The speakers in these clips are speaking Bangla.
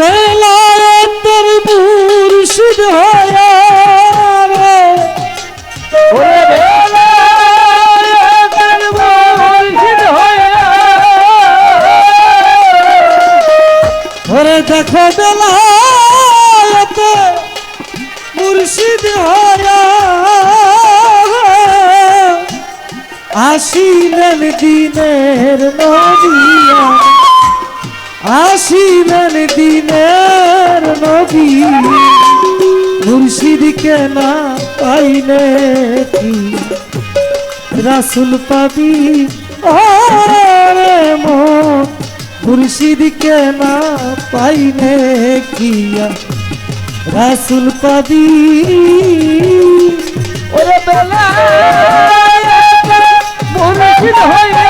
বেলায়েতের মুর্শিদ হয়ে রে ওরে বেলায়েতের মুর্শিদ হয়ে ওরে দেখো বেলায়েতে মুর্শিদ হয়ে আসিলেন দিনের নদিয়া আসিলেন দিনের নবী। মুর্শিদকে না পাইলে কি? রাসুল পাবি ওরে মন। মুর্শিদকে না পাইলে কিয়া রাসুল পাবি ওরে বেলায়েতের মুর্শিদ হয়ে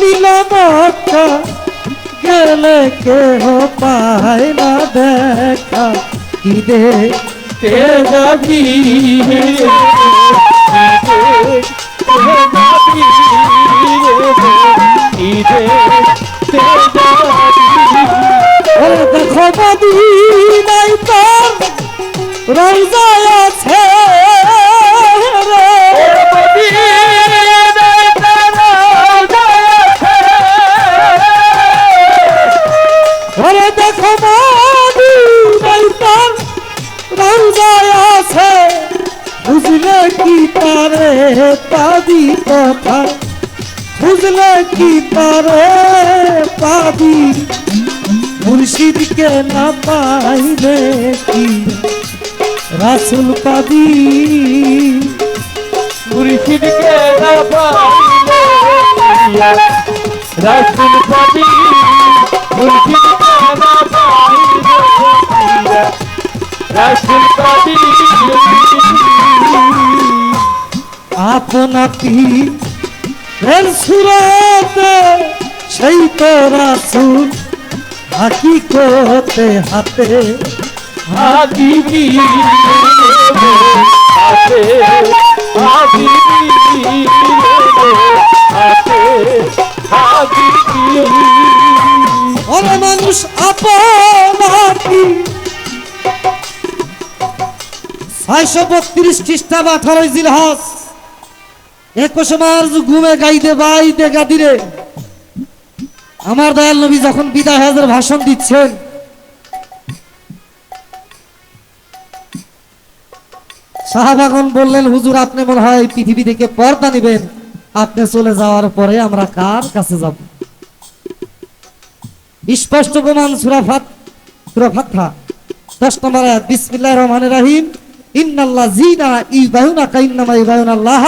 নিলম গেলে কেহ পায় না দেখা কি দে যাবি দেখো মদিনায় তোর রোজায় আছে পাবি কথা বুঝলে কি পারে পাবি মুর্শিদকে না পাইলে কি রাসুল পাবি মুর্শিদকে না পাইলে রাসুল পাবি মুর্শিদকে না পাইলে রাসুল পাবি আপনাতি এর সেই তো রাসুল হাতে? হাবিবি হাতে মানুষ ছয়শো বত্রিশ খ্রিস্টাব আঠারোই একুশে মার্চ ঘুমে গাইতে বাইতে গাদিরে আমার দয়াল নবী যখন বিদায় হাজার ভাষণ দিচ্ছেন শাহবাগন বললেন, হুজুর, আপনি মনে হয় পৃথিবী থেকে পর্দা নেবেন। আপনি চলে যাওয়ার পরে আমরা কার কাছে যাব? স্পষ্ট প্রমাণ সুরাফাত সুরাফাতহা দশ নম্বর বিসমিল্লাহ রহমান রাহিম। ইন্নাল্লাহ জিনা ইবাহুনা কাইন্নামা ইবাহুন আল্লাহ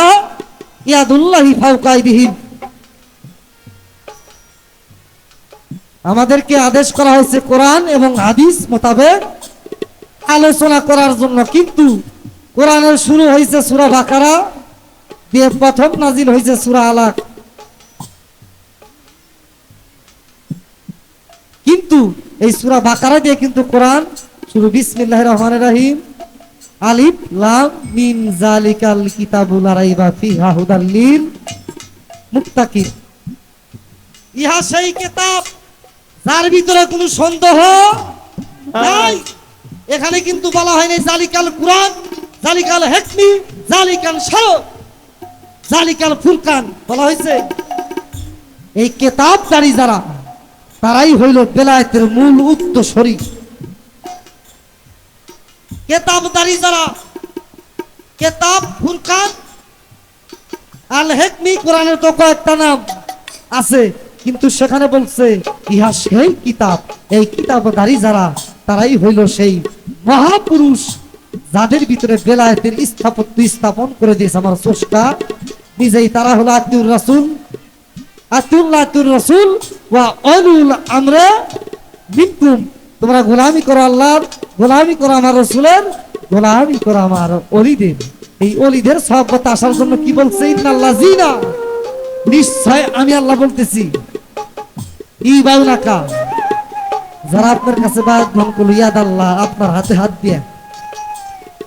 আমাদেরকে আদেশ করা হয়েছে কোরআন এবং হাদিস মোতাবেক আলোচনা করার জন্য, কিন্তু কোরআনের শুরু হয়েছে সূরা বাকারা, দিয়ে প্রথম নাজিল হয়েছে সূরা আলাক। কিন্তু এই সুরা বাকারা দিয়ে কিন্তু কোরআন শুরু। বিসমিল্লাহির রহমানির রহিম। আলিফ লাম মিম জালিকাল কিতাবুল লা রাইবা ফিহা হুদাল লিল। মুত্তাকিন ইহা সেই কিতাব যার ভিতরে কোনো সন্দেহ নাই। এখানে কিন্তু বলা হয়নি জালিকাল কুরআন জালিকাল হেকমি জালিকাল শার জালিকাল ফুরকান বলা হয়েছে। এই কেতাবদারি যারা তারাই হইল বেলায়েতের মূল উত্তর উত্তরসরী। কেতাবদারি যারা কেতাব ফুরকান আল হেকমি কোরআনের তো কয়েকটা নাম আছে, কিন্তু সেখানে বলছে, ইহা সেই কিতাব। এই কিতাবধারী যারা, তারাই হইল সেই মহাপুরুষ যাদের ভিতরে বেলায়েতের স্থাপত্য স্থাপন করে দিয়েছে আমার স্রষ্টা। নিজেই তারা হলো আত্মীয় রাসুল। আতুল্লাহ তুর রসুল ওয়া অলুল আমরা মিনকুম। তোমরা গোলামি করো আল্লাহর। গোলামি করো আমার রসুলের গোলামি করো আমার অলিদের। এই অলিদের সহবত আসার জন্য কি বলছে? নিশ্চয় আমি আল্লাহ বলতেছি। ই বাউনাকা যারা আপনার কাছে করল ইয়াদ আল্লাহ আপনার হাতে হাত দিয়ে।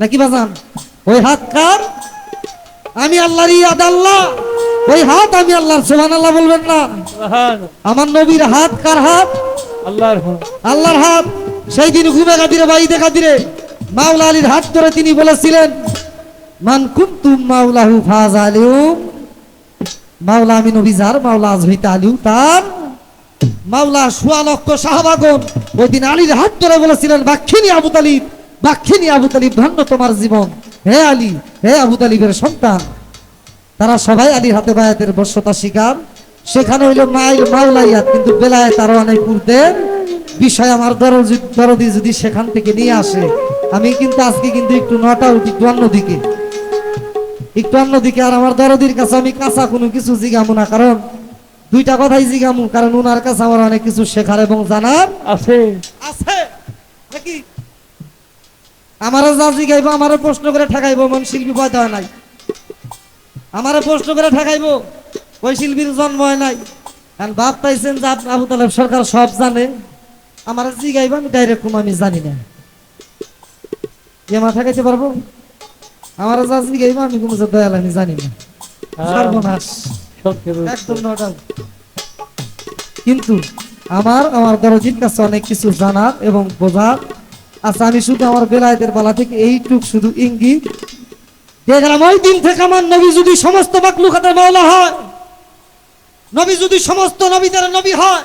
নাকি বাজান? ওই হাত কার? আমি আল্লাহর ইয়াদ আল্লাহ। ওই হাত আমি আল্লাহর সোহান আল্লাহ বলবেন না। আমার নবীর হাত কার হাত? আল্লাহর। আল্লাহর হাত। সেই দিন ঘুমে গাদিরে বাই দেখা দিরে মাওলা আলীর হাত ধরে তিনি বলেছিলেন, মান কুন্তুম মাওলাহু ফাজ আলিউ মাওলা আমি নবী, যার মাওলা আজ হইতে আলিউ তার মাওলা সোয়া লক্ষ সাহাবাগন ওই দিন আলীর হাত ধরে বলেছিলেন বাক্ষিনী আবু তালিব বাক্ষিনী আবু তালিব ধন্য তোমার জীবন। হে আলী, হে আবু তালিবের সন্তান। তারা সবাই আলীর হাতে বায়াতের বর্ষতা শিকার। সেখানে হইল মায়ের মাওলাইয়াত কিন্তু বেলায়েত আরও অনেক পূর্বের বিষয় আমার দরদি যদি সেখান থেকে নিয়ে আসে আমি কিন্তু আজকে কিন্তু একটু নটা উঠি একটু অন্যদিকে একটু অন্যদিকে আর আমার দরদির কাছে আমি কাঁচা কোনো কিছু জিগামু না কারণ দুইটা কথাই জিগামু কারণ ওনার কাছে আমার অনেক কিছু শেখার এবং জানার আছে। আছে। নাকি? আমারও যা জিগাইবো আমারও প্রশ্ন করে ঠেকাইবো মন শিল্পী পয়দা হয় নাই। আমারও প্রশ্ন করে ঠেকাইবো ওই শিল্পীর জন্ম হয় নাই। কারণ বাপ পাইছেন যে আবু তালেব সরকার সব জানে। আমার জিগাইবো আমি ডাইরেক্ট কোন আমি জানি না। যে মা ঠেকাইতে পারব? আমার যা জিগাইবো আমি কোনো দয়াল আমি জানি না। সর্বনাশ। একদম কিন্তু আমার আমার দরজির কাছে অনেক কিছু জানার এবং বোঝার আচ্ছা আমি শুধু আমার বেলায়েতের বেলা থেকে এইটুক শুধু ইঙ্গিত। দেখলাম ওই দিন থেকে আমার নবী যদি সমস্ত মাকলুকাতের মাওলা হয় নবী যদি সমস্ত নবী নবীদের নবী হয়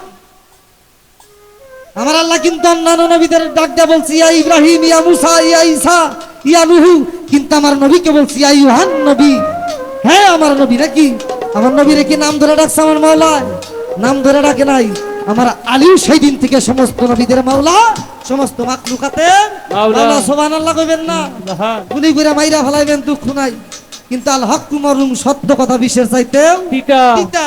আমার আল্লাহ কিন্তু অন্যান্য নবীদের ডাক দেয়া বলছি ইয়া ইব্রাহিম ইয়া মুসা ইয়া ঈসা ইয়া নুহু। কিন্তু আমার নবীকে বলছি ইয়া ইউহান নবী। হ্যাঁ আমার নবী নাকি? আমার নবীরে কি নাম ধরে ডাকছে আমার মাওলা নাম ধরে ডাকে নাই। আমার আলীও সেই দিন থেকে সমস্ত নবীদের মাওলা সমস্ত মাকলুকাতে মাওলা। মাওলা সুবহানাল্লাহ কইবেন না। গুলি করে মাইরা ফেলাইবেন দুঃখ নাই। কিন্তু আল হক মরুম সত্য কথা বিশ্বের চাইতেও টিকা তিতা।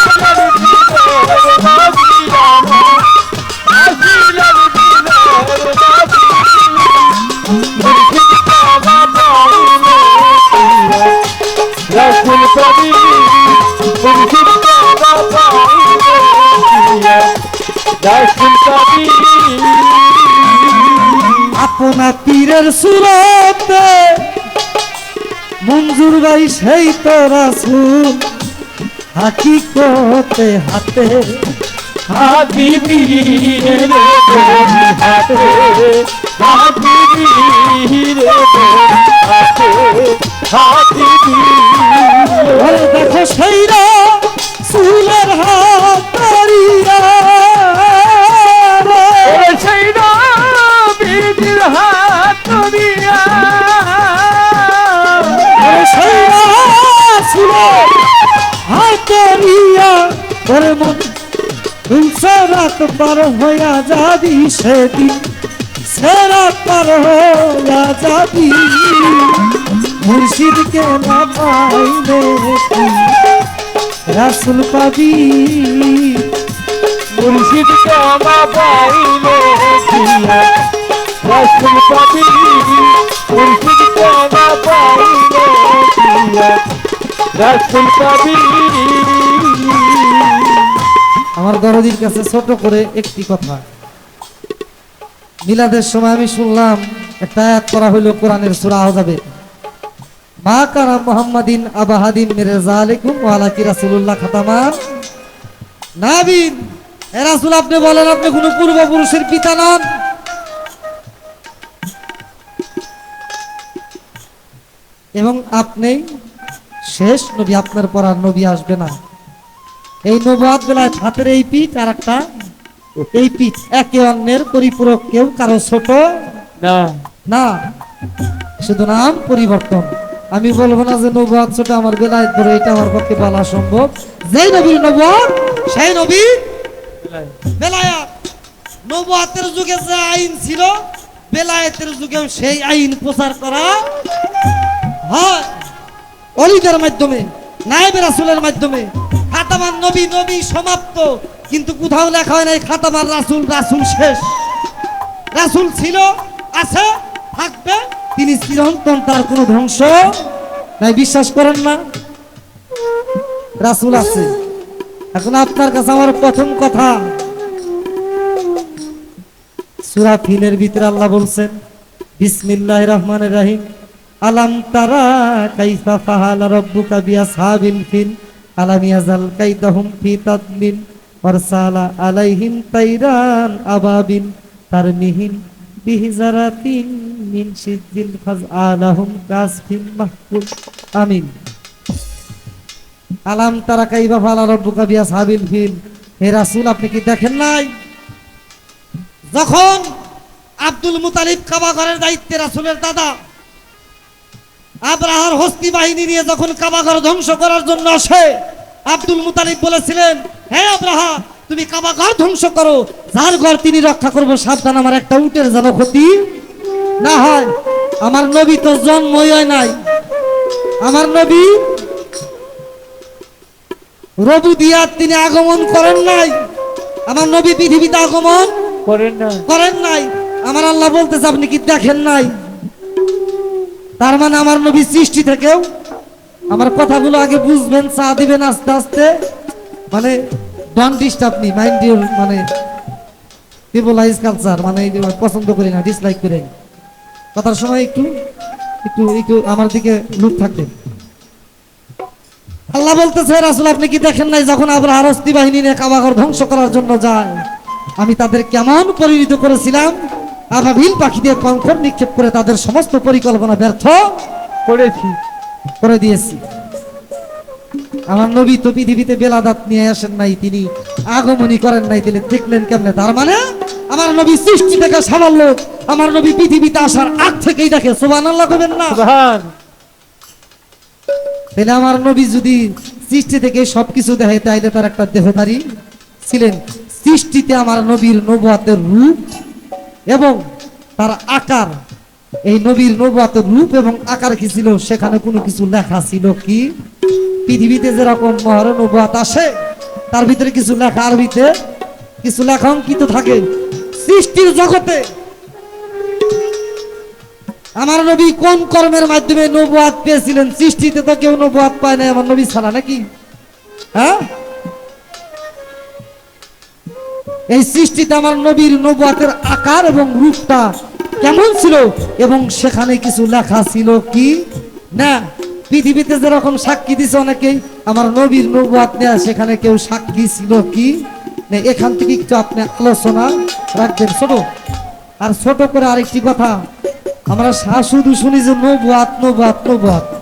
আপনা পীরের সুরতে মঞ্জুর ভাই সেই তো রাসুল হাকিকতে হাতে হাতে হাতে ওরে দেখো সেই সুলের হাত। মন রাত পার হইয়া যাবি সেদিন, সেরাত পার হইয়া যাবি মুর্শিদকে না পাইলে রাসুল পাবি। মুর্শিদ কামা পাইলে রসুল কবি মুর্শিদ কামা পাইলে রসুল কবি আমার দরদির কাছে ছোট করে একটি কথা। মিলাদের সময় আমি শুনলাম, একটা আয়াত করা হইল কোরআনের সূরা আহজাবে। মা কারা মুহাম্মাদিন আবাহাদিন মেরে জালিকুম ওয়ালা কি রাসূলুল্লাহ খাতামান? নাবিন, এ রাসূল আপনি বলেন, আপনি কোন পূর্বপুরুষের পিতা নন। এবং আপনি শেষ নবী, আপনার পর আর নবী আসবে না। এই নবাদ বেলায় হাতের এই পিঠ আর একটা এই পিঠ একে অন্যের পরিপূরক কেউ কারও ছোট না। না। শুধু নাম পরিবর্তন। আমি বলব না যে নবাদ ছোট আমার বেলায় ধরে এটা আমার পক্ষে বলা সম্ভব। যেই নবীর নবাদ সেই নবী বেলায়াত নবাতের যুগে যে আইন ছিল বেলায়েতের যুগেও সেই আইন প্রচার করা হয়। অলিদের মাধ্যমে নায়েব রাসুলের মাধ্যমে। খাতামান নবী নবী সমাপ্ত। কিন্তু কোথাও লেখা হয় নাই, খাতামার রাসুল রাসুল শেষ। রাসুল ছিল, আছে, থাকবে, তিনি চিরন্তন, তার কোনো ধ্বংস নাই। বিশ্বাস করেন না, রাসুল আছে। এখন আপনার কাছে আমার প্রথম কথা। সূরা ফিলের ভিতরে আল্লাহ বলছেন, বিসমিল্লাহির রহমানির রহিম, আলাম তারা কাইফা ফাহালা রাব্বুকা বিআসহাবিল ফিল আলাম ইয়াজাল কাইদাহুম ফি তাদলিল ওয়ারসালা আলাইহিম তাইরান আবাবিল বিহিজারাতিন মিন সিজিল ফাজআলাহুম আমিন। আলাম তারা কাইফা ফাহালা রাব্বুকা বিআসহাবিল ফিল। হে রাসূল, আপনি কি দেখেন নাই? যখন আব্দুল মুতালিব কাবা ঘরের দায়িত্বে রাসুলের দাদা আব্রাহার হস্তি বাহিনী নিয়ে যখন কাবাঘর ধ্বংস করার জন্য আসে আব্দুল মুতালিব বলেছিলেন হে আব্রাহা তুমি কাবাঘর ধ্বংস করো যার ঘর তিনি রক্ষা করব সাবধান আমার একটা উটের যেন ক্ষতি না হয়। আমার নবী তো জন্মই হয় নাই। আমার নবী রবু দিয়া তিনি আগমন করেন নাই। আমার নবী পৃথিবীতে আগমন করেন না করেন নাই। আমার আল্লাহ বলতেছে আপনি কি দেখেন নাই? তার মানে আমার নবী সৃষ্টি থেকেও আমার কথাগুলো আগে বুঝবেন, চা দিবেন আস্তে আস্তে। মানে don't disturb me mind your মানে পিপলাইজ কালচার মানে পছন্দ করি না ডিসলাইক করে। কথার সময় একটু একটু একটু আমার দিকে লুক থাকবে। আল্লাহ বলতেছে, রাসুল, আপনি কি দেখেন নাই যখন আবার হস্তি বাহিনী নিয়ে কাবাঘর ধ্বংস করার জন্য যায়? আমি তাদের কেমন পরিণত করেছিলাম আবাবিল পাখি দিয়ে কঙ্কর নিক্ষেপ করে তাদের সমস্ত পরিকল্পনা ব্যর্থ করেছি। করে দিয়েছি। আমার নবী তো পৃথিবীতে বেলাদাত নিয়ে আসেন নাই তিনি আগমনী করেন নাই তিনি দেখলেন কেমনে? তার মানে আমার নবী সৃষ্টি থেকে সামান্য আমার নবী পৃথিবীতে আসার আগ থেকেই দেখে সোবান আল্লাহ করবেন না তাহলে আমার নবী যদি সৃষ্টি থেকে সবকিছু দেখে তাইলে তার একটা দেহধারী ছিলেন। সৃষ্টিতে আমার নবীর নবুয়াতের রূপ এবং তার আকার, এই নবীর নবুয়াতের রূপ এবং আকার কি ছিল? সেখানে কোনো কিছু লেখা ছিল কি? পৃথিবীতে যেরকম মহার নবুয়াত আসে, তার ভিতরে কিছু লেখা আরবিতে, কিছু লেখা অঙ্কিত থাকে। সৃষ্টির জগতে আমার নবী কোন কর্মের মাধ্যমে নবুয়াত পেয়েছিলেন? সৃষ্টিতে তো কেউ নবুয়াত পায় না আমার নবী ছাড়া নাকি? হ্যাঁ? এই সৃষ্টিতে আমার নবীর নবুয়াতের আকার এবং রূপটা কেমন ছিল? এবং সেখানে কিছু লেখা ছিল কি? না, পৃথিবীতে যেরকম সাক্ষী দিছে অনেকেই, আমার নবীর নবুয়াত নেয়া সেখানে কেউ সাক্ষী ছিল কি? না, এখান থেকে একটু আপনি আলোচনা রাখবেন। ছোট, আর ছোট করে আরেকটি কথা। আমরা সা- শুধু শুনি যে নবুয়াত নবুয়াত নবুয়াত।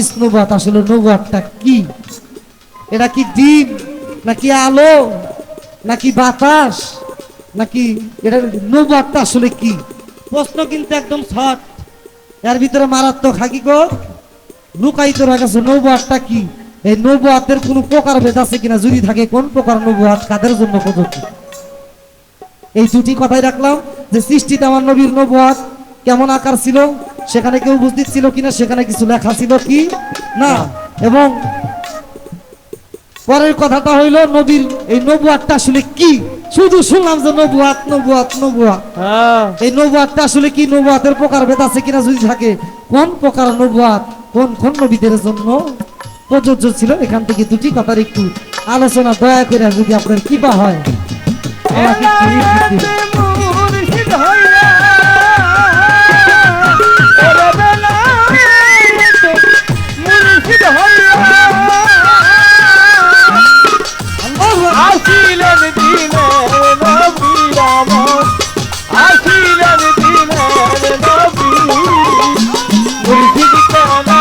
ইজ নবুয়াত আসলে নবুয়াতটা কি? এটা কি ডিম নাকি আলো, নাকি বাতাস, নাকি এটা নবুয়াতটা আসলে কি? প্রশ্ন কিন্তু একদম শর্ট এর ভিতরে মারাত্মক হাকিকত লুকায়িত রয়ে গেছে নবুয়াতটা কি? এই নবুয়াতের কোনো প্রকার ভেদ আছে কিনা? যদি থাকে, কোন প্রকার নবুয়াত কাদের জন্য প্রযোজ্য এই দুটি কথাই রাখলাম যে সৃষ্টিতে আমার নবীর নবুয়াত কেমন আকার ছিল? সেখানে কেউ উপস্থিত ছিল কিনা সেখানে কিছু লেখা ছিল কি? না। এবং পরের কথাটা হইল নবীর এই নবুয়াতটা আসলে কি? শুধু শুনলাম যে নবুয়াত নবুয়াত নবুয়াত হ্যাঁ। এই নবুয়াতটা আসলে কি? নবুয়াতের প্রকার ভেদ আছে কিনা যদি থাকে? কোন প্রকার নবুয়াত কোন কোন নবীদের জন্য প্রযোজ্য ছিল? এখান থেকে দুটি কথার একটু আলোচনা দয়া করে যদি আপনার কিবা হয়। আসিলেন দিনে নবীরাম আসিলেন দিনে নবী মুর্শিদ কানা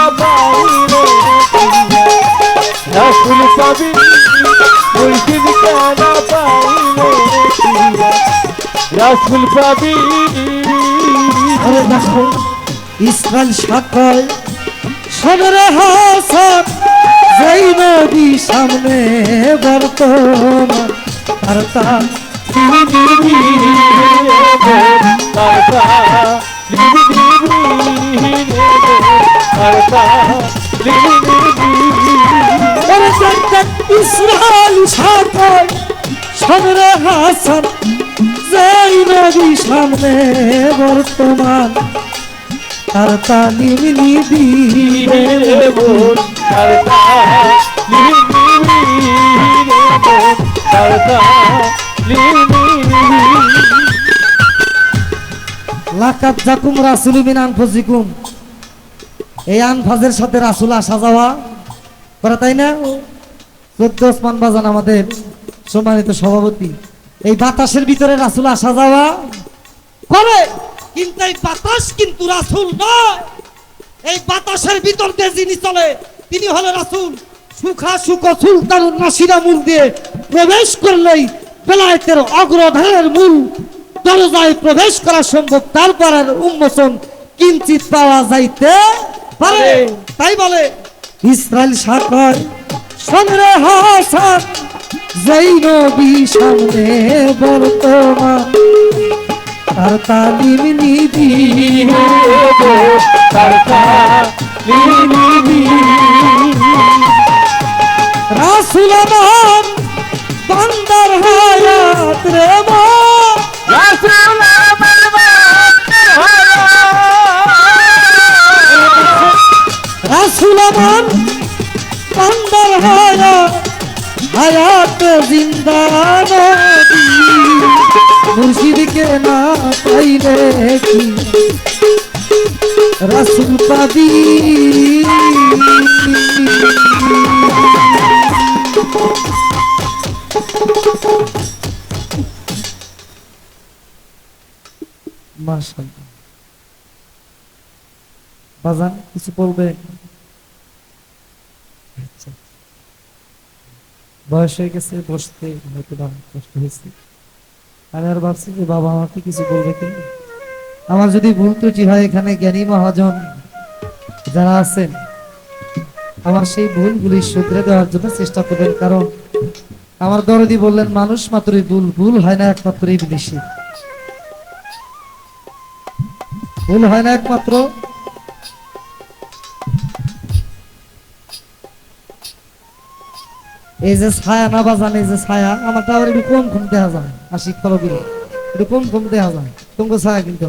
সকল সদরে হাসান যেই নদী সামনে বর্তমান আর তা ইসরায়েল সাকয় সদরে হাসান যেই নদী সামনে বর্তমান আর তালিম নিবি লাকাত জাকুম রাসুল বিন আনফুজিকুম। এই আনফাজের সাথে রাসুল আসা যাওয়া তাই না? চোদ্দ ওসমান বাজান আমাদের সম্মানিত সভাপতি। এই বাতাসের ভিতরে রাসুল আসা যাওয়া করে, কিন্তু এই বাতাস কিন্তু রাসুল নয়। এই বাতাসের ভিতর দিয়ে যিনি চলে তিনি হলো রাসুল সুখা সুখ সুলতানুর নাসিরা মূল দিয়ে প্রবেশ করলেই বেলায়েতের অগ্রধারের মূল দরজায় প্রবেশ করা সম্ভব তারপর আর উন্মোচন কিঞ্চিত পাওয়া যাইতে পারে। তাই বলে ইসরায়েল সাকর সন্দ্রে হাসান যেই নবী সামনে বর্তমান তার তালিম নিধি। নিবি রাসুল আমার বান্দার হায়াত রে মা। রাসুল আমার বান্দার হায়াত হায়াত জিন্দা নবী মুর্শিদকে না পাইলে কি? রাসুল পাবি বাজান, কিছু বলবে? আচ্ছা। বয়স হয়ে গেছে, বসতে হয়তো কষ্ট হয়েছে। আমি আর ভাবছি যে বাবা আমাকে কিছু বলবে কি? আমার যদি ভুল ত্রুটি হয়, এখানে জ্ঞানী মহাজন যারা আছেন, আমার সেই ভুলগুলি শুধরে দেওয়ার জন্য চেষ্টা করবেন। কারণ আমার দরদি বললেন, মানুষ মাত্রই ভুল ভুল হয় না একমাত্র এই বিদেশি ভুল হয় না একমাত্র এই যে ছায়া না বাজান এই যে ছায়া, আমারটা আবার একটু কম কম দেখা যায়, আশিক ফলো দিলে একটু কম কম দেখা যায়। তোমাকে ছায়া কিন্তু।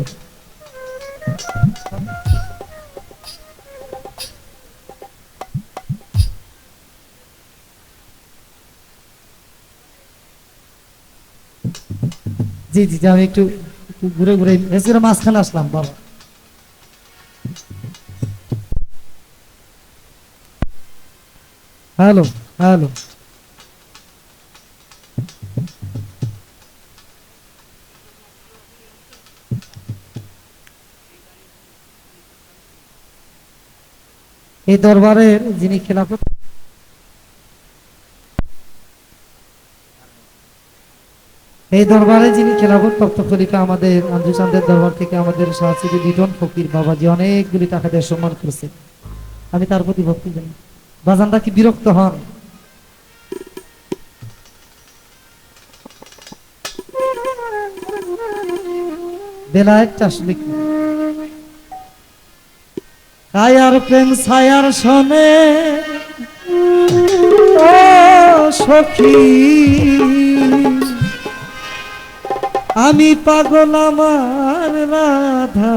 জি জি আমি একটু ঘুরে ঘুরে এসে মাঝখানে আসলাম বাবা। Hello hello. এই দরবারের যিনি খেলাফত এই দরবারে যিনি খেলাফত প্রাপ্ত খলিফা আমাদের আঞ্জু চান্দের দরবার থেকে আমাদের সাহায্যী লিটন ফকির বাবাজি অনেকগুলি টাকা দিয়ে সম্মান করেছে আমি তার প্রতি ভক্তি জানি। বাজানটা কি বিরক্ত হন? বেলা একটা আসলে কি কায়ার প্রেম ছায়ার শোনে। ও সখী। আমি পাগল আমার রাধা।